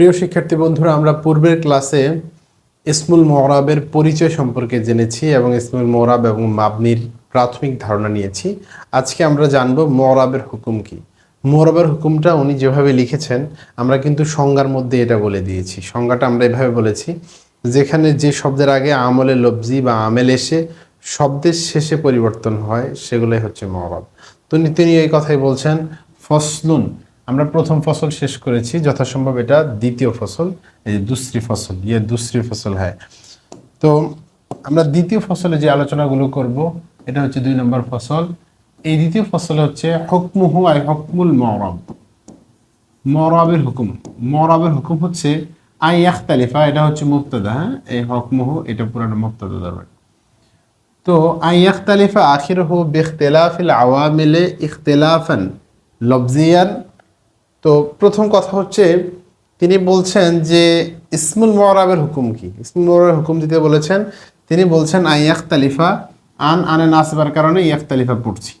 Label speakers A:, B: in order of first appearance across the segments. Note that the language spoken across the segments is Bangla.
A: প্রিয় শিক্ষার্থী বন্ধুরা, আমরা পূর্বের ক্লাসে ইসমুল মহরাবের পরিচয় সম্পর্কে জেনেছি এবং ইসমুল মহরাব এবং মাবনির প্রাথমিক ধারণা নিয়েছি। আজকে আমরা জানব মহরাবের হুকুম কি। মহরাবের হুকুমটা উনি যেভাবে লিখেছেন, আমরা কিন্তু সংজ্ঞার মধ্যে এটা বলে দিয়েছি। সংজ্ঞাটা আমরা এভাবে বলেছি, যেখানে যে শব্দের আগে আমলে লব্জি বা আমেল এসে শব্দের শেষে পরিবর্তন হয়, সেগুলোই হচ্ছে মহরাব। তিনি তিনি এই কথাই বলছেন, ফসলুন আমরা প্রথম ফসল শেষ করেছি, যথাসম্ভব এটা দ্বিতীয় ফসল, এই যে দুশ্রী ফসল ইয়ে দুশ্রী ফসল হ্যাঁ। তো আমরা দ্বিতীয় ফসলে যে আলোচনাগুলো করব, এটা হচ্ছে দুই নম্বর ফসল। এই দ্বিতীয় ফসল হচ্ছে হকমুহু আই হকমুল মরব। মরাবের হুকুম মরাবের হুকুম হচ্ছে আই ইয়াখতালিফা, এটা হচ্ছে মুক্তদা হ্যাঁ? এই হকমুহু, এটা পুরানো মুক্তদা দরবার তো আই ইয়াখতালিফা আখিরহু বিখতিলাফিল আওয়ামিলে ইখতেলাফান লফজিয়ান তো প্রথম কথা হচ্ছে, তিনি বলছেন যে ইসমুল মরাবের হুকুম কি? ইসমুল মরাবের হুকুম দিতে বলেছেন, তিনি বলছেন আই ইয়াখতালিফা, আন আনে নাসবার কারণে ইয়াখতালিফা পড়ছি।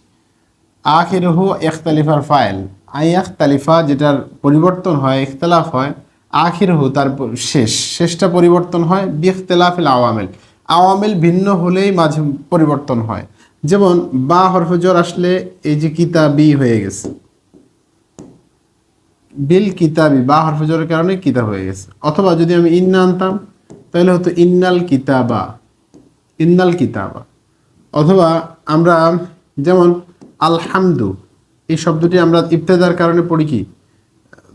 A: আখিরহু ইখতালিফার ফাইল। আই ইয়াখতালিফা যেটার পরিবর্তন হয়, ইখতলাফ হয়, আখিরহু তার শেষ। শেষটা পরিবর্তন হয় বিখতলাফিল আওয়ামেল। আওয়ামেল ভিন্ন হলেই মাঝে পরিবর্তন হয়। যেমন, বা হরফজর আসলে এই যে কিতাবি হয়ে গেছে। বিল কিতাবি, বা হরফজরের কারণে কিতাব হয়ে গেছে। অথবা যদি আমি ইন্না আনতাম, তাহলে হতো ইন্নাল কিতাবা ইন্নাল কিতাবা। অথবা আমরা যেমন আলহামদু, এই শব্দটি আমরা ইফতেদার কারণে পড়ি কি?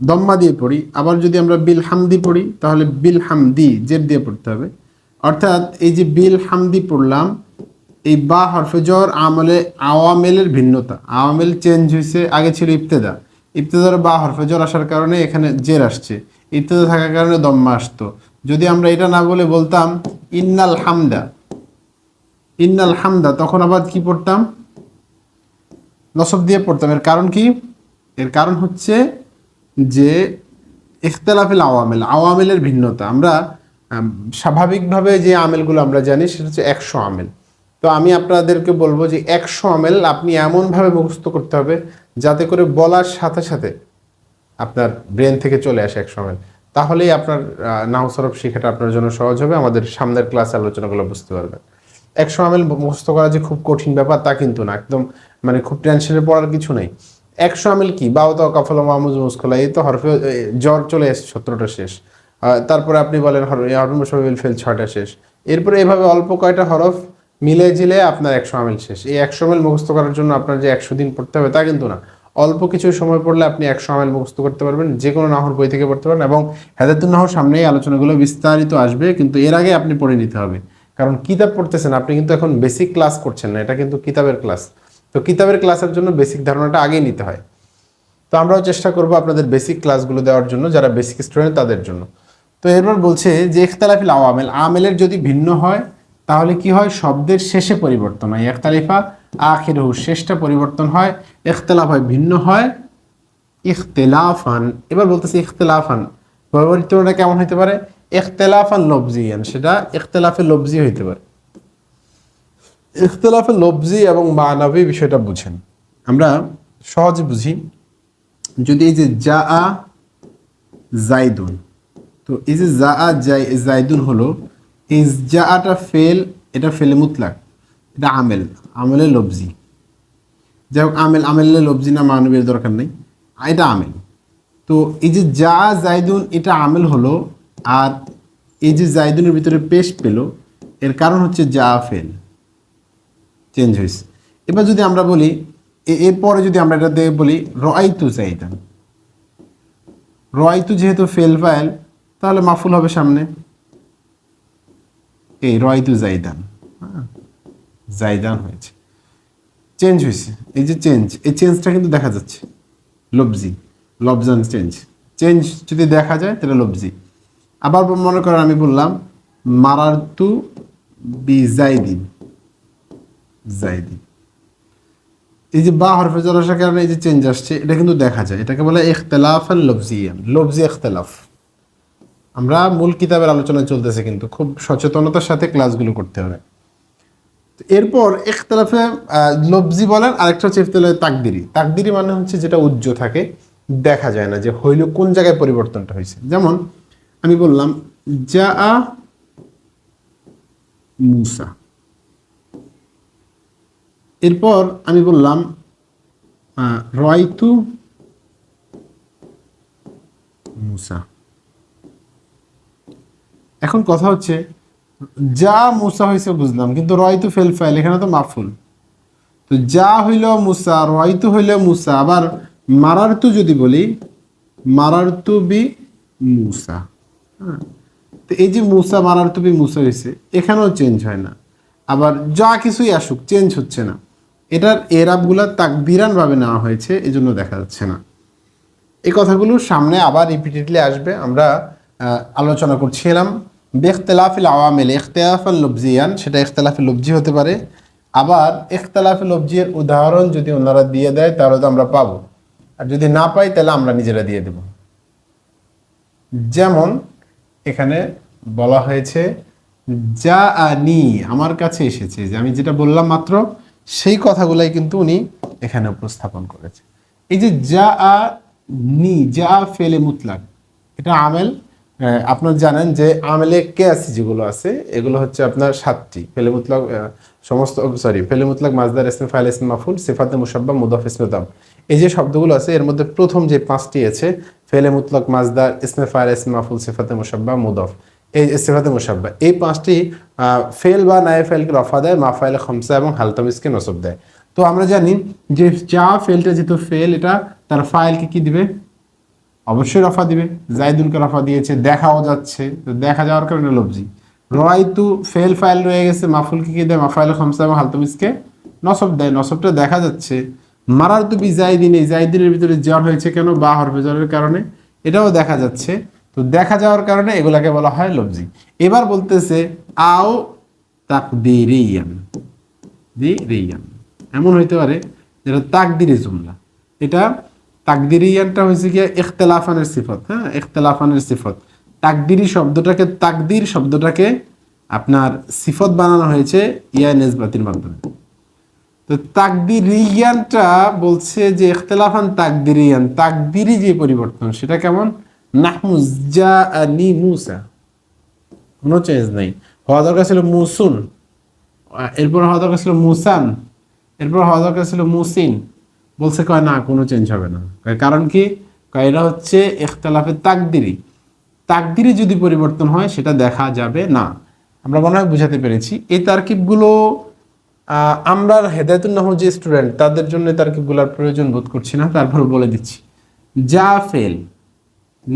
A: দম্মা দিয়ে পড়ি। আবার যদি আমরা বিল হামদি পড়ি, তাহলে বিল হামদি জের দিয়ে পড়তে হবে। অর্থাৎ এই যে বিল হামদি পড়লাম, এই বা হরফজর আমলে আওয়ামেলের ভিন্নতা, আওয়ামেল চেঞ্জ হয়েছে আগে ছিল ইবতেদা। ইবতেদার বা হরফজর আসার কারণে এখানে জের আসছে। ইবতেদা থাকার কারণে দম্মা আসতো। যদি আমরা এটা না বলে বলতাম, ইন্নাল হামদা। ইন্নাল হামদা। তখন আবার কি পড়তাম? নসব দিয়ে পড়তাম। এর কারণ কি? এর কারণ হচ্ছে যে ইখতলাফিল আওয়ামেল, আওয়ামেলের ভিন্নতা। আমরা স্বাভাবিকভাবে যে আমেলগুলো আমরা জানি, সেটা হচ্ছে একশো আমেল। তো আমি আপনাদেরকে বলব যে একশো আমেল আপনি এমনভাবে মুখস্থ করতে হবে যাতে করে বলার সাথে সাথে আপনার ব্রেন থেকে চলে আসে একশো আমেল তাহলেই আপনার নাও সরফ শেখাটা আপনার জন্য সহজ হবে, আমাদের সামনের ক্লাস আলোচনাগুলো বুঝতে পারবেন। একশো আমেল মুখস্থ করা যে খুব কঠিন ব্যাপার তা কিন্তু না, একদম মানে খুব টেনশনে পড়ার কিছু নেই। একশো আমেল কি? বাউ তো কাফল মাহমুজ মুস্কলা এই তো হরফে জ্বর চলে এসেছে সতেরোটা শেষ। তারপরে আপনি বলেন হরফিল ফেল ছয়টা শেষ। এরপরে এভাবে অল্প কয়টা হরফ মিলে জিলে আপনার একশো আমেল শেষ। এই একশো আমেল মুখস্থ করার জন্য আপনার যে একশো দিন পড়তে হবে তা কিন্তু না। অল্প কিছু সময় পড়লে আপনি একশো আমেল মুখস্থ করতে পারবেন যে কোনো নাহর বই থেকে পড়তে পারেন এবং হেদায়তুল নাহর সামনেই আলোচনাগুলো বিস্তারিত আসবে, কিন্তু এর আগে আপনি পড়ে নিতে হবে। কারণ কিতাব পড়তেছেন, আপনি কিন্তু এখন বেসিক ক্লাস করছেন না, এটা কিন্তু কিতাবের ক্লাস তো কিতাবের ক্লাসের জন্য বেসিক ধারণাটা আগেই নিতে হয়। তো আমরাও চেষ্টা করব আপনাদের বেসিক ক্লাসগুলো দেওয়ার জন্য, যারা বেসিক স্টুডেন্ট তাদের জন্য। তো এরপর বলছে যে, ইখতালাফিল আওয়ামেল আমেলের যদি ভিন্ন হয় তাহলে কি হয়? শব্দের শেষে পরিবর্তন হয়। ইখতালিফা আখির শেষটা পরিবর্তন হয়। ইখতলাফ হয়, ভিন্ন হয়। ইখতেলাফান, এবার বলতেছে ইখতেলাফান। পরিবর্তনটা কেমন হতে পারে? ইখতেলাফান লবজিয়ান সেটা ইখতেলাফে লবজি হইতে পারে। ইখতলাফে লবজি এবং মানাবি বিষয়টা বুঝেন। আমরা সহজে বুঝি। যদি এই যে যা আ জাইদুন, তো এই যে যা আ জাই- জাইদুন হলো এই যা আটা ফেল, এটা ফেলে মুতলাক। এটা আমেল, আমেলে লবজি। যাই হোক আমেল, আমেলে লবজি না মানবের দরকার নেই, এটা আমেল। তো এই যে যা জাইদুন, এটা আমেল হলো, আর এই যে জাইদুনের ভিতরে পেশ পেল, এর কারণ হচ্ছে যা ফেল। চেঞ্জ হয়েছে। এবার যদি আমরা বলি এরপরে যদি আমরা এটা দিয়ে বলি রয়তু জাইদান। রয়তু যেহেতু ফেল ফাইল, তাহলে মাফুল হবে সামনে। এই রয়তু জাইদান হ্যাঁ, জাইদান হয়েছে। চেঞ্জ হয়েছে। এই যে চেঞ্জ এই চেঞ্জটা কিন্তু দেখা যাচ্ছে। লবজি লবজান চেঞ্জ চেঞ্জ যদি দেখা যায় তাহলে লবজি আবার মনে করেন আমি বললাম মারারতু বি জাইদিন জাইদিন এই যে বা হরফে জল কারণে এই যে চেঞ্জ আসছে এটা কিন্তু দেখা যায়। এটাকে বলে ইখতলাফ লবজিয়ান লবজি ইখতলাফ। আমরা মূল কিতাবের আলোচনা চলতেছে কিন্তু খুব সচেতনতার সাথে ক্লাসগুলো করতে হবে। এরপর একতলাফে লবজি বলেন, আরেকটা হচ্ছে ইখতলাফে তাকদিরি। তাকদিরি মানে হচ্ছে যেটা উজ্জ্ব থাকে, দেখা যায় না যে হইল কোন জায়গায় পরিবর্তনটা হয়েছে। যেমন আমি বললাম যা আ মুসা। এরপর আমি বললাম রয়তু মুসা। এখন কথা হচ্ছে, যা মুসা হয়েছে বুঝলাম, কিন্তু রয়তু ফেল ফাইল, এখানে তো মাফুল। তো যা হইল মুসা রয়তু হইল মুসা, আবার মারারতু যদি বলি মারারতু বি মুসা। হ্যাঁ তো এই যে মুসা মারারতু বি মুসা হয়েছে, এখানেও চেঞ্জ হয় না। আবার যা কিছুই আসুক চেঞ্জ হচ্ছে না। এটার এরাবগুলা তাকবিরান ভাবে নেওয়া হয়েছে, এজন্য দেখা যাচ্ছে না। এই কথাগুলো সামনে আবার রিপিটেডলি আসবে, আমরা আলোচনা করছিলাম। বেখতলাফিল আওয়ামেল ইখতলাফাল লবজিয়ান সেটা ইখতলাফি লবজি হতে পারে। আবার ইখতলাফি লবজির উদাহরণ যদি ওনারা দিয়ে দেয়, তাহলে তো আমরা পাবো। আর যদি না পাই, তাহলে আমরা নিজেরা দিয়ে দেব। যেমন এখানে বলা হয়েছে যা আনি আমার কাছে এসেছে, যে আমি যেটা বললাম মাত্র, সেই কথাগুলাই কিন্তু উনি এখানে উপস্থাপন করেছে। এই যে যা আ নি যা ফেলে মুতলাক, এটা আমেল আপনারা জানেন যে আমেলে কেয়াসি যেগুলো আছে এগুলো হচ্ছে আপনার সাতটি। ফেলে মুতলাক আহ, সমস্ত সরি ফেলে মুতলাক মাজদার ইসমে ফাইল ইসমে মাফুল সিফাতে মুসাব্বা মুদাফ ইসমে দাম। এই যে শব্দগুলো আছে এর মধ্যে প্রথম যে পাঁচটি আছে ফেলে মুতলাক মাজদার ইসমে ফাইল ইসমে মাফুল সিফাতে মুসাব্বা মুদাফ। এই সিফাতে মুসাব্বা এই পাঁচটি ফেল বা নায়ে ফেলকে রফা দেয় মা ফাইলে খমসা এবং হালতামিসকে নসব দেয়। তো আমরা জানি যে যা ফেলটা যেহেতু ফেল এটা তার ফাইলকে কি দিবে? অবশ্যই রফা দিবে। জাইদুলকে রফা দিয়েছে, দেখাও যাচ্ছে। তো দেখা যাওয়ার কারণে লবজি রয়তু ফেল ফাইল রয়ে গেছে, মাফুলকে কি দেয়? মাফাইল খমসা এবং হালতমিসকে নসব দেয়, নসবটা দেখা যাচ্ছে। মারার তো বি জাইদিন, এই জাইদিনের ভিতরে জ্বর হয়েছে কেন? বা হরফে জ্বরের কারণে। এটাও দেখা যাচ্ছে। তো দেখা যাওয়ার কারণে এগুলাকে বলা হয় লবজি এবার বলতেছে, আও তাকদিরিয়ান। দি রিয়ান এমন হইতে পারে যেটা তাকদিরি জুমলা। এটা তাকদিরিয়ানটা হয়েছে গিয়ে ইখতলাফানের সিফত হ্যাঁ? ইখতলাফানের সিফত। তাকদিরি শব্দটাকে, তাকদির শব্দটাকে আপনার সিফত বানানো হয়েছে ইয়া নেজবাতির মাধ্যমে। তো তাকদিরিয়ানটা বলছে যে ইখতলাফান তাকদিরিয়ান তাকদিরি যে পরিবর্তন, সেটা কেমন? নাহমুজ নি মুসা। কোনো চেঞ্জ নাই। হওয়া দরকার ছিল মুসুন। এরপর হওয়া দরকার ছিল মুসান। এরপর হওয়া দরকার ছিল মুসিন। বলছে কয়, না, কোনো চেঞ্জ হবে না। কারণ কি? এটা হচ্ছে ইখতলাফে তাকদিরি তাকদিরি যদি পরিবর্তন হয়, সেটা দেখা যাবে না। আমরা মনে হয় বুঝাতে পেরেছি। এই তারকিবগুলো আমরা হেদায়তুল নাহ যে স্টুডেন্ট তাদের জন্য তারকিবগুলোর প্রয়োজন বোধ করছি না। তারপর বলে দিচ্ছি। যা ফেল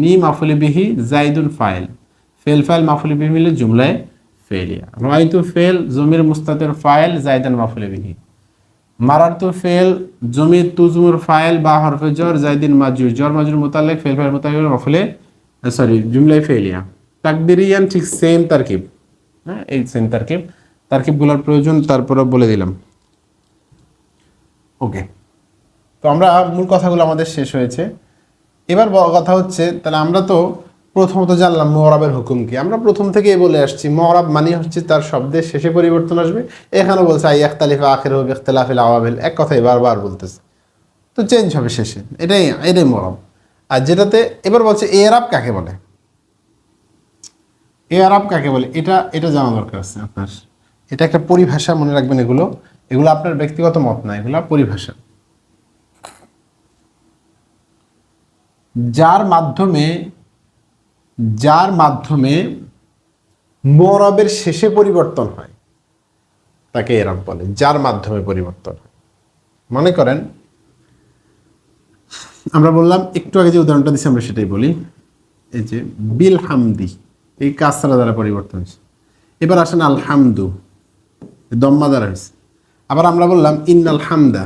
A: নি মাফুলি বিহি, জাইদুল ফাইল। ফেল ফাইল, মাফুলি বিহি মিলে জুমলায় ফেলিয়া রয়তু ফেল, জমির মুস্তাদের ফাইল, জাইদান মাফুলি বিহি মারারতু ফেল জমির তুজমুর ফাইল বা হরফে জর জাইদিন মাজুর। জর মাজুর মোতালেক ফেল ফাইল মোতালেক, মাফুলে সরি জুমলায় ফেলিয়া তাকদিরিয়ান ঠিক সেম তারকিব। হ্যাঁ এই সেম তারকিব। তারকিবগুলোর প্রয়োজন তারপরে বলে দিলাম। ওকে তো আমরা মূল কথাগুলো আমাদের শেষ হয়েছে। এবার কথা হচ্ছে, তাহলে আমরা তো প্রথমত জানলাম মহরাবের হুকুম কি। আমরা প্রথম থেকেই বলে আসছি, মহরাব মানে হচ্ছে তার শব্দের শেষে পরিবর্তন আসবে। এখানে বলছে, আই একতালিফা আখের হবে ইখতলাফিল আওয়াবিল। এক কথাই বারবার বলতেছে। তো চেঞ্জ হবে শেষে। এটাই এটাই মহরাব। আর যেটাতে এবার বলছে এরাব কাকে বলে? এরাব কাকে বলে? এটা এটা জানা দরকার আছে আপনার। এটা একটা পরিভাষা মনে রাখবেন এগুলো। এগুলো আপনার ব্যক্তিগত মত না, এগুলো পরিভাষা। যার মাধ্যমে যার মাধ্যমে মরবের শেষে পরিবর্তন হয়, তাকে এরাব বলে, যার মাধ্যমে পরিবর্তন মনে করেন, আমরা বললাম, একটু আগে যে উদাহরণটা দিচ্ছি আমরা সেটাই বলি। এই যে বিল হামদি, এই কাসরা দ্বারা পরিবর্তন হয়েছে। এবার আসেন আলহামদু, দম্মা দ্বারা হয়েছে। আবার আমরা বললাম, ইন্নাল হামদা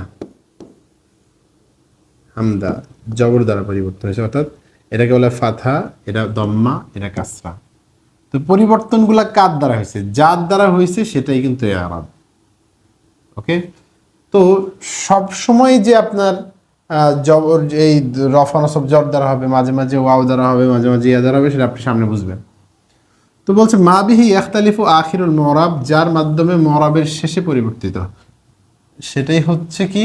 A: হামদা, জবর দ্বারা পরিবর্তন হয়েছে, অর্থাৎ এটাকে বলে ফাথা এটা দম্মা, এটা কাসরা। তো পরিবর্তনগুলা কার দ্বারা হয়েছে? যার দ্বারা হয়েছে সেটাই কিন্তু আরাম ওকে? তো সব সময় যে আপনার জবর এই রফা নসব জর দ্বারা হবে, মাঝে মাঝে ওয়াও দ্বারা হবে, মাঝে মাঝে ইয়া দ্বারা হবে, সেটা আপনি সামনে বুঝবেন। তো বলছে, মা বিহি ইখতালিফু আখিরুল মরাব যার মাধ্যমে মরাবের শেষে পরিবর্তিত। সেটাই হচ্ছে কি?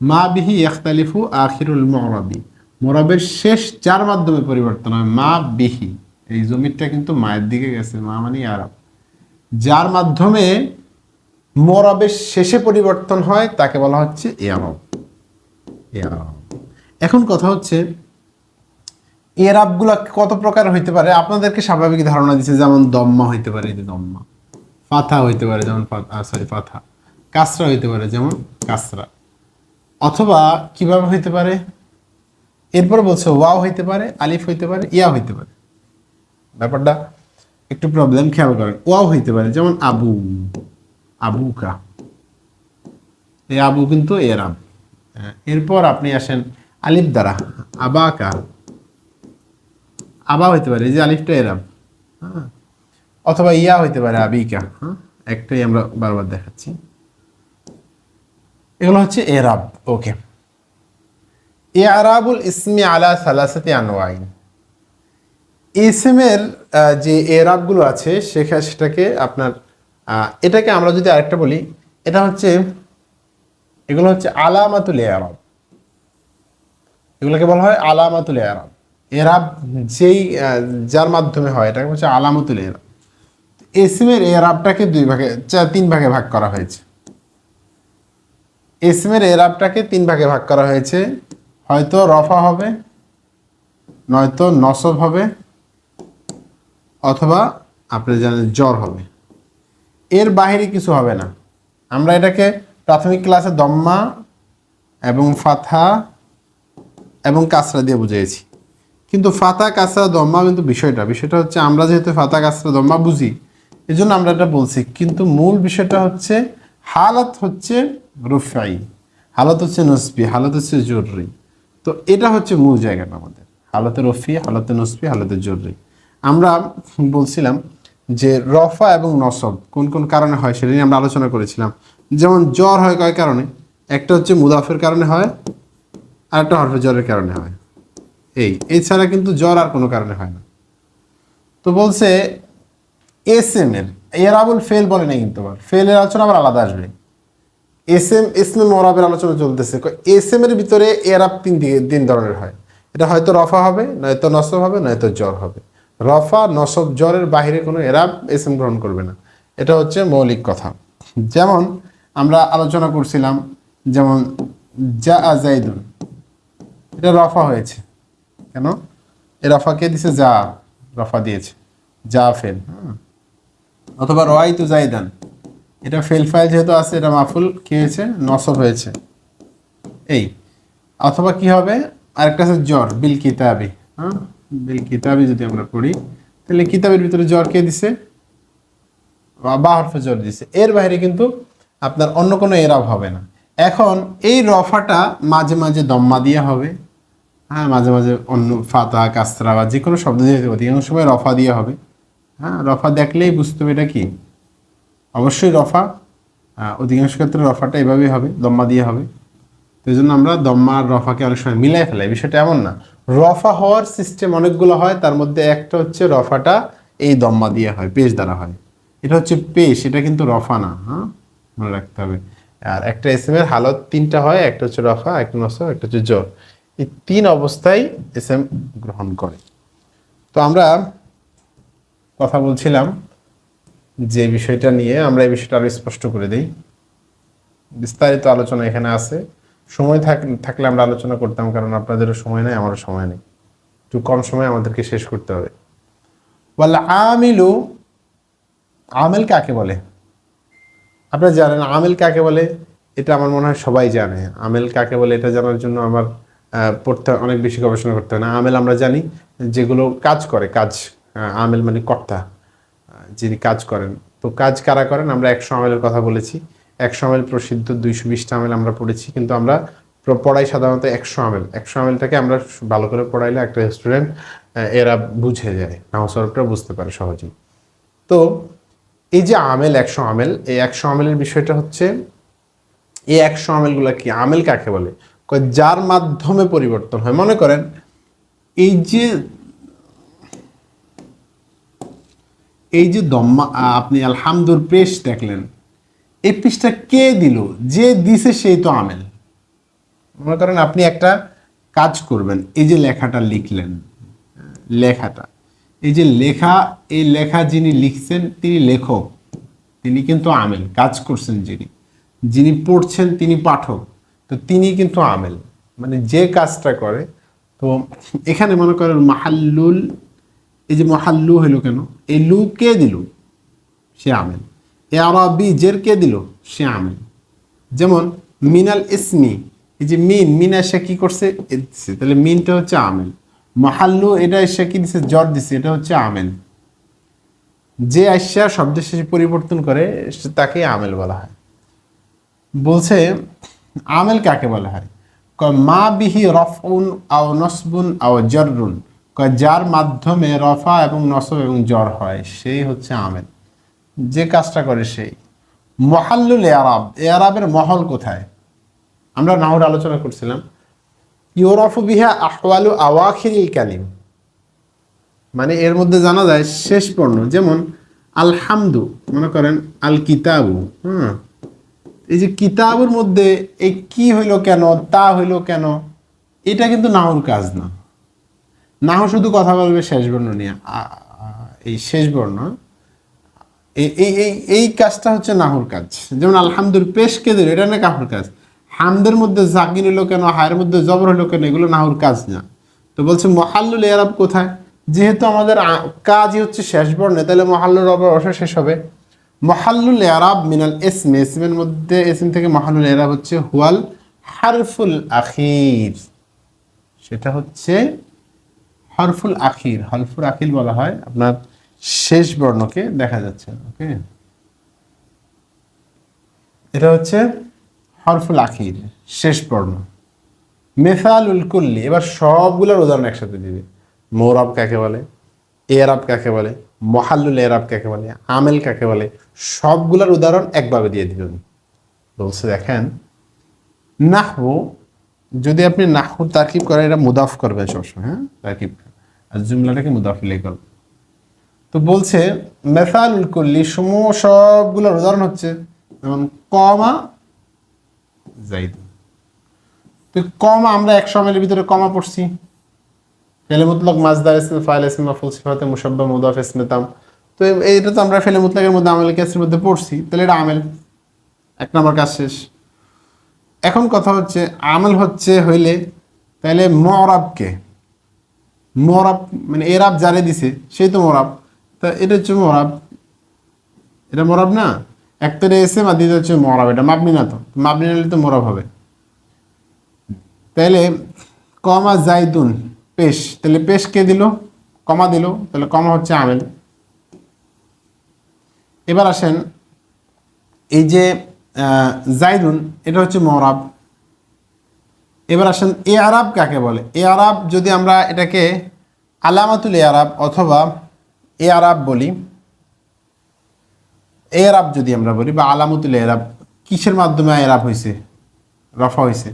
A: মা বিহি ইখতালিফু আখিরুল মরাবি মোরাবের শেষ যার মাধ্যমে পরিবর্তন হয়, মা বিহি। এই জমিরটা কিন্তু মায়ের দিকে গেছে, মা মানে আরব। যার মাধ্যমে মোরাবের শেষে পরিবর্তন হয়, তাকে বলা হচ্ছে এরব এরব এখন কথা হচ্ছে এরাবগুলো কত প্রকার হইতে পারে? আপনাদেরকে স্বাভাবিক ধারণা দিচ্ছে যেমন দম্মা হইতে পারে যে দম্মা। ফাথা হইতে পারে, যেমন সরি ফাথা। কাসরা হইতে পারে, যেমন কাসরা। অথবা কীভাবে হইতে পারে? এরপরে বলছে ওয়াও হইতে পারে আলিফ হইতে পারে ইয়া হইতে পারে। ব্যাপারটা একটু প্রবলেম খেয়াল করেন। ওয়াও হইতে পারে যেমন আবু আবুকা। এই আবু কিন্তু এরাব হ্যাঁ, এরপর আপনি আসেন আলিফ দ্বারা আবাকা। আবা হইতে পারে এই যে আলিফটা এরাব হ্যাঁ। অথবা ইয়া হইতে পারে আবিকা। হ্যাঁ একটাই আমরা বারবার দেখাচ্ছি। এগুলো হচ্ছে এরাব ওকে। এরাবুল ইসমি আলা সালাসাতি আনোয়াইন ইসমের যে এরাবগুলো আছে সেখানে সেটাকে আপনার এটাকে আমরা যদি আরেকটা বলি, এটা হচ্ছে, এগুলো হচ্ছে আলামাতুল এরাব। এগুলোকে বলা হয় আলামাতুল এরাব। এরাব যেই যার মাধ্যমে হয়, এটাকে হচ্ছে আলামাতুল এরাব। এসিমের এরাবটাকে দুই ভাগে তিন ভাগে ভাগ করা হয়েছে। এসিমের এরাবটাকে তিন ভাগে ভাগ করা হয়েছে। হয়তো রফা হবে, নয়তো নসব হবে, অথবা আপনি জানেন জ্বর হবে। এর বাইরে কিছু হবে না। আমরা এটাকে প্রাথমিক ক্লাসে দম্মা এবং ফাথা এবং কাসরা দিয়ে বুঝিয়েছি। কিন্তু ফাতা কাসরা, দম্মা কিন্তু বিষয়টা বিষয়টা হচ্ছে আমরা যেহেতু ফাতা কাসরা, দম্মা বুঝি এই জন্য আমরা এটা বলছি। কিন্তু মূল বিষয়টা হচ্ছে, হালত হচ্ছে রুফাই, হালত হচ্ছে নসবি, হালত হচ্ছে জরুরি। তো এটা হচ্ছে মূল জায়গাটা আমাদের। হালতে রফি, হালতে নসফি, হালতে জরুরি। আমরা বলছিলাম যে রফা এবং নসব কোন কোন কারণে হয় সেটা নিয়ে আমরা আলোচনা করেছিলাম। যেমন জ্বর হয় কয় কারণে? একটা হচ্ছে মুদাফের কারণে হয়, আর একটা হরফে জ্বরের কারণে হয়। এই, এছাড়া কিন্তু জ্বর আর কোনো কারণে হয় না। তো বলছে এস এম এর এরাবুল ফেল বলে নাই কিন্তু আবার। ফেলের আলোচনা আবার আলাদা আসবে। এস এম এসমে মরাবের আলোচনা চলতেছে। এস এম এর ভিতরে এরাব তিন দিকে, তিন ধরনের হয়। এটা হয়তো রফা হবে, নয়তো নসব হবে, নয়তো জ্বর হবে। রফা, নসব, জ্বরের বাহিরে কোনো এরাব এস এম গ্রহণ করবে না। এটা হচ্ছে মৌলিক কথা। যেমন আমরা আলোচনা করছিলাম, যেমন জা জাইদুন। এটা রফা হয়েছে। কেন? এ রফা কে দিছে? যা রফা দিয়েছে। যা ফেল হুম। অথবা রয় তু জাইদান। এটা ফেল ফাইল যেহেতু আছে, এটা মাফুল কি হয়েছে? নসব হয়েছে। এই, অথবা কি হবে? আরেকটা আছে জ্বর, বিল কিতাবি। হ্যাঁ? বিল কিতাবি যদি আমরা পড়ি, তাহলে কিতাবের ভিতরে জ্বর কে দিছে? বা হরফে জ্বর দিছে। এর বাইরে কিন্তু আপনার অন্য কোনো এরাব হবে না। এখন এই রফাটা মাঝে মাঝে দম্মা দিয়ে হবে। হ্যাঁ মাঝে মাঝে অন্য ফাতা, কাস্ত্রা বা যে কোনো শব্দ দিয়ে অধিকাংশ সময় রফা দিয়ে হবে। হ্যাঁ রফা দেখলেই বুঝতে হবে এটা কি? অবশ্যই রফা অধিকাংশ ক্ষেত্রে রফাটা এভাবেই হবে, দম্মা দিয়ে হবে। তো এই জন্য আমরা দম্মা আর রফাকে অনেক সময় মিলাই ফেলাই। বিষয়টা এমন না। রফা হওয়ার সিস্টেম অনেকগুলো হয়, তার মধ্যে একটা হচ্ছে রফাটা এই দম্মা দিয়ে হয়, পেশ দ্বারা হয়। এটা হচ্ছে পেশ, এটা কিন্তু রফা না হ্যাঁ? মনে রাখতে হবে। আর একটা এস এম এর হালত তিনটা হয়, একটা হচ্ছে রফা, একটা নসব একটা হচ্ছে জ্বর এই তিন অবস্থায় এস এম গ্রহণ করে। তো আমরা কথা বলছিলাম যে বিষয়টা নিয়ে আমরা এই বিষয়টা আরও স্পষ্ট করে দিই। বিস্তারিত আলোচনা এখানে আছে। সময় থাক- থাকলে আমরা আলোচনা করতাম, কারণ আপনাদেরও সময় নেই, আমারও সময় নেই। একটু কম সময় আমাদেরকে শেষ করতে হবে। বলে আমিলু, আমেল কাকে বলে? আপনারা জানেন, আমেল কাকে বলে? এটা আমার মনে হয় সবাই জানে। আমেল কাকে বলে, এটা জানার জন্য আমার পড়তে অনেক বেশি গবেষণা করতে হয় না। আমেল আমরা জানি, যেগুলো কাজ করে, কাজ আমেল মানে কর্তা। যিনি কাজ করেন। তো কাজ কারা করেন? আমরা একশো আমেলের কথা বলেছি। একশো আমেল প্রসিদ্ধ দুইশো বিশটা আমেল আমরা পড়েছি, কিন্তু আমরা পড়াই সাধারণত একশো আমেল একশো আমেলটাকে আমরা ভালো করে পড়াইলে একটা স্টুডেন্ট এরা বুঝে যায়। নাহসরফটা বুঝতে পারে সহজেই। তো এই যে আমেল একশো আমেল এই একশো আমেলের বিষয়টা হচ্ছে, এই একশো আমেলগুলো কি? আমেল কাকে বলে? যার মাধ্যমে পরিবর্তন হয়। মনে করেন, এই যে এই যে দম্মা আপনি আলহামদুর পেশ দেখলেন, এই পেশটা কে দিল? যে দিছে সেই তো আমেল। মনে করেন আপনি একটা কাজ করবেন, এই যে লেখাটা লিখলেন, লেখাটা, এই যে লেখা, এই লেখা যিনি লিখছেন তিনি লেখক, তিনি কিন্তু আমেল, কাজ করছেন যিনি যিনি পড়ছেন তিনি পাঠক, তো তিনি কিন্তু আমেল মানে যে কাজটা করে, তো এখানে মনে করেন মাহাল্লুল এই যে মহাল্লু হলো কেন? এই লু কে দিল? সে আমেল। এ আরবি জের কে দিল? সে আমেল। যেমন মিনাল ইসমি, এই যে মিন মিন এসে কি করছে? দিছে। তাহলে মিনটা হচ্ছে আমেল। মহাল্লু এটা এসে কি দিছে? জ্বর দিছে। এটা হচ্ছে আমেল। যে আইসা শব্দের শেষে পরিবর্তন করে, সে- তাকে আমেল বলা হয়। বলছে, আমেল কাকে বলা হয়? মা বিহি রফউন আও নসবুন আও জররুন। যার মাধ্যমে রফা এবং নসব এবং জ্বর হয়, সেই হচ্ছে আমেল যে কাজটা করে সেই। মহাল্লুল এয়ারাব, এয়ারাবের মহল কোথায়? আমরা নাহর আলোচনা করছিলাম। ইউরফু বিহা আহওয়ালু আওয়াখিরিল কালিম। মানে এর মধ্যে জানা যায় শেষ পণ্য যেমন আলহামদু, মনে করেন আল কিতাবু হুম এই যে কিতাবুর মধ্যে এই কি হইল কেন, তা হইল কেন, এটা কিন্তু নাহুর কাজ না। নাহু শুধু কথা বলবে শেষ বর্ণ নিয়ে। এই শেষ বর্ণ। এই এই এই কাজটা হচ্ছে নাহুর কাজ। যেমন আলহামদুল পেশ কে দিল, এটা না কাহুর কাজ? হামদের মধ্যে জাকির হলো কেন, হায়ের মধ্যে জবর হলো কেন, এগুলো নাহুর কাজ না। তো বলছে, মহাল্লুল এরাব কোথায়? যেহেতু আমাদের কাজই হচ্ছে শেষ বর্ণে, তাহলে মহাল্লুর রব অবশ্যই শেষ হবে। মহাল্লুল এরাব মিনাল এসম এসমের মধ্যে এসম থেকে মহাল্লুল এরাব হচ্ছে হুয়াল হারফুল আখির। সেটা হচ্ছে হরফুল আখির হরফুল আখির বলা হয়। আপনার শেষ বর্ণকে দেখা যাচ্ছে, ওকে? এটা হচ্ছে হরফুল আখির, শেষ বর্ণ। মেফালুল কুল্লি, এবার সবগুলোর উদাহরণ একসাথে দিবে। মৌরাব কাকে বলে? এরাব কাকে বলে? মহাল্লুল এরাব কাকে বলে? আমেল কাকে বলে? সবগুলোর উদাহরণ একভাবে দিয়ে দিবেন। বলছে, দেখেন নাহু যদি আপনি নাহু তারকিব করেন, এটা মুদাফ করবে সবসময় হ্যাঁ? তারকিব আর জুমলাটাকে মুদাফিলাই করবেন তো বলছে, মেসালুল কুল্লি সমূহ সবগুলোর উদাহরণ হচ্ছে, যেমন কমা জাইদ তো কমা, আমরা একশো আমেলের ভিতরে কমা পড়ছি। ফেলে মুতলক মাজদার ইসমে, ফাইল ইসমে, মাফুল সিফাতে মুসাব্বা মুদাফ ইসমে তাম। তো এইটা তো আমরা ফেলে মুতলকের মধ্যে, আমেল কেসের মধ্যে পড়ছি। তাহলে এটা আমেল। এক নম্বর কাজ শেষ। এখন কথা হচ্ছে, আমল হচ্ছে হইলে তাহলে মরাবকে। মরাব মানে এরাব যারে দিছে, সেই তো মরাব। তা এটা হচ্ছে মরাব। এটা মরাব না? একটা এসে আর দ্বিতীয় হচ্ছে মরাব, এটা মাপনি না তো। মাপনি না হলে তো মরাব হবে। তাহলে কমা জাইদুন, পেশ। তাহলে পেশ কে দিল? কমা দিল? তাহলে কমা হচ্ছে আমেল। এবার আসেন, এই যে জাইদুন, এটা হচ্ছে মরাব এবার আসেন, এ আরাব কাকে বলে? এ আরাব যদি আমরা এটাকে আলামাতুল এ আরাব অথবা এ আরাব বলি, এ আরাব যদি আমরা বলি, বা আলামাতুল এ আরাব, কিসের মাধ্যমে এরাব হয়েছে রফা হয়েছে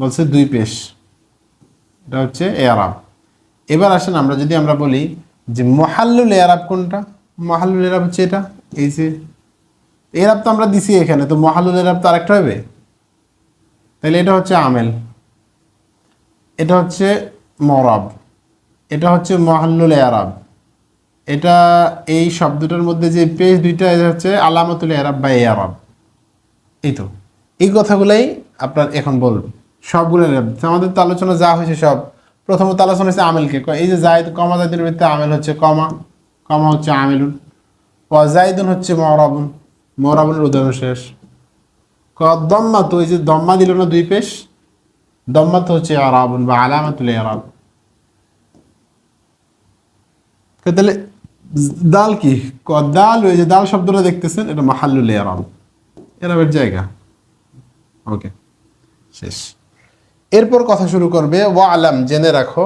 A: বলছে দুই পেশ। এটা হচ্ছে এ আরাব। এবার আসেন, আমরা যদি আমরা বলি যে মহাল্লুল এ আরাব কোনটা? মহাল্লুল এরাব হচ্ছে এটা, এই যে এরাব তো আমরা দিছি এখানে, তো মহালুল এরাব তো আরেকটা হবে? তাহলে এটা হচ্ছে আমেল। এটা হচ্ছে মরাব। এটা হচ্ছে মহাল্লুল এরাব। এটা এই শব্দটার মধ্যে যে পেজ দুইটা, এটা হচ্ছে আলামতুল এরাব বা এরাব। এই তো। এই কথাগুলাই আপনার এখন বলবেন সবগুলো। আমাদের তো আলোচনা যা হয়েছে সব। প্রথমত আলোচনা হচ্ছে আমেলকে। এই যে জায়দ, কমা জায়দের ভিত্তিতে আমেল হচ্ছে কমা। কমা হচ্ছে আমেলুন। ওয়াজাইদুন হচ্ছে মরাবুন। মরাবুনের উদাহরণ শেষ। ক দম্মা তো, এই যে দম্মা দিল না দুই পেশ? দম্মা তো হচ্ছে আরাবুন বা আলামাতুল আরাব তাহলে দাল কি? ক দাল? ওই যে দাল শব্দটা দেখতেছেন, এটা মাহাল্লুল আরাব এরাবের জায়গা। ওকে, শেষ। এরপর কথা শুরু করবে ওয়া আলাম জেনে রাখো,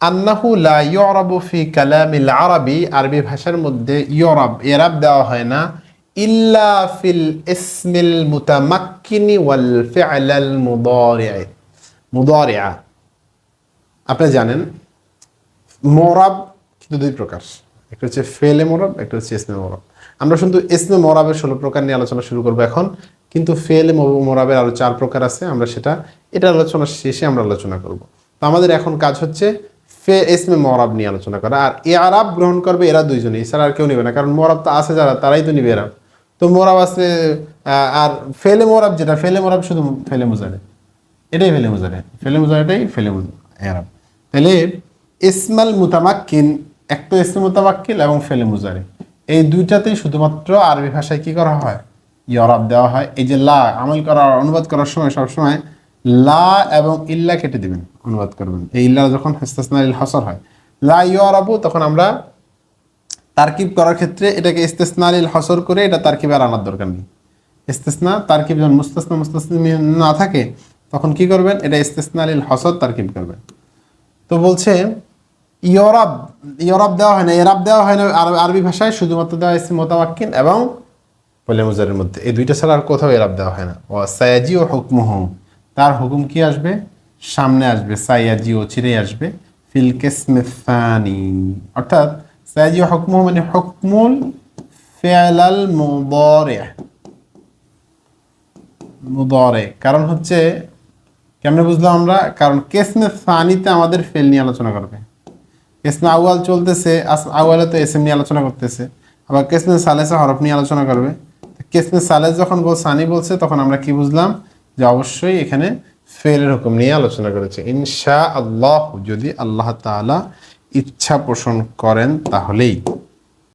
A: আন্নাহু লা ইয়রাবু ফি কালামিল আরবি আরবি ভাষার মধ্যে ইয়রাব এরাব দেওয়া হয় না। ইল্লা ফিল ইসমিল মুতামাক্কিনি ওয়াল ফি'লাল মুদারি'a মুদারি'a আপনি জানেন, মোরাব কিন্তু দুই প্রকার। একটা হচ্ছে ফেলে মোরাব, একটা হচ্ছে ইসমে মোরাব। আমরা শুধু ইসমে মোরাবের ষোলো প্রকার নিয়ে আলোচনা শুরু করব এখন, কিন্তু ফেল মোরাবের আরও চার প্রকার আছে, আমরা সেটা, এটা আলোচনা শেষে আমরা আলোচনা করব। তো আমাদের এখন কাজ হচ্ছে ফে এসমে মরাব নিয়ে আলোচনা করা। আর এ আরব গ্রহণ করবে এরা দুইজনে, এছাড়া আর কেউ নেবে না, কারণ মরাব তো আছে যারা, তারাই তো নিবে এরা। তো মোরাব আছে আর ফেলে মোরাব যেটা, ফেলে মোরাব শুধু ফেলে মুজারে এটাই ফেলে মুজারে ফেলে মুজারেটাই ফেলে এরাব তাহলে ইসমাল মুতামাক্কিন, একটা ইসমে মুতামাক্কিল এবং ফেলে মুজারে এই দুইটাতেই শুধুমাত্র আরবি ভাষায় কি করা হয়? ইয়রাব দেওয়া হয়। এই যে লা, আমল করার, অনুবাদ করার সময় সবসময় লা এবং ইল্লা কেটে দিবেন, অনুবাদ করবেন। এই ইল্লা যখন হাস্তাসনাল হসর হয়, লা ইয়রাবু তখন আমরা তারকিব করার ক্ষেত্রে এটাকে ইস্তেসনালিল হসর করে এটা তারকিবে আর আনার দরকার নেই। ইস্তেসনা, তারকিব যখন মুস্তাসনা মুস্তাসনা না থাকে, তখন কি করবেন? এটা ইস্তেসনালিল হসর তারকিব করবেন। তো বলছে, ইয়রাব ইয়রাব দেওয়া হয় না, এরাব দেওয়া হয় না আরব- ভাষায়, শুধুমাত্র দেওয়া হয়েছে মোতাবাক্কিন এবং পলেমুজারের মধ্যে। এই দুইটা ছাড়া আর কোথাও এরাব দেওয়া হয় না। ও সায়াজি ও হুকমুহ, তার হুকুম কি আসবে? সামনে আসবে সায়াজি ও চিরে আসবে। ফিল কেসমেফানি অর্থাৎ সায়াজি ও হুকমুহ মানে হুকমুল ফেয়ালাল মুদরে মুদরে কারণ হচ্ছে, কেমনে বুঝলাম আমরা? কারণ কেসমে ফানিতে আমাদের ফেল নিয়ে আলোচনা করবে। কেসমে আউয়াল চলতেছে আউয়ালে তো এসএম নিয়ে আলোচনা করতেছে। আবার কেসমে সালেসে হরফ নিয়ে আলোচনা করবে। কেসমে সালেস যখন বল সানি বলছে, তখন আমরা কি বুঝলাম? যে অবশ্যই এখানে ফেলের হুকুম নিয়ে আলোচনা করেছে। ইনশা আল্লাহ যদি আল্লাহ তাআলা ইচ্ছা পোষণ করেন তাহলেই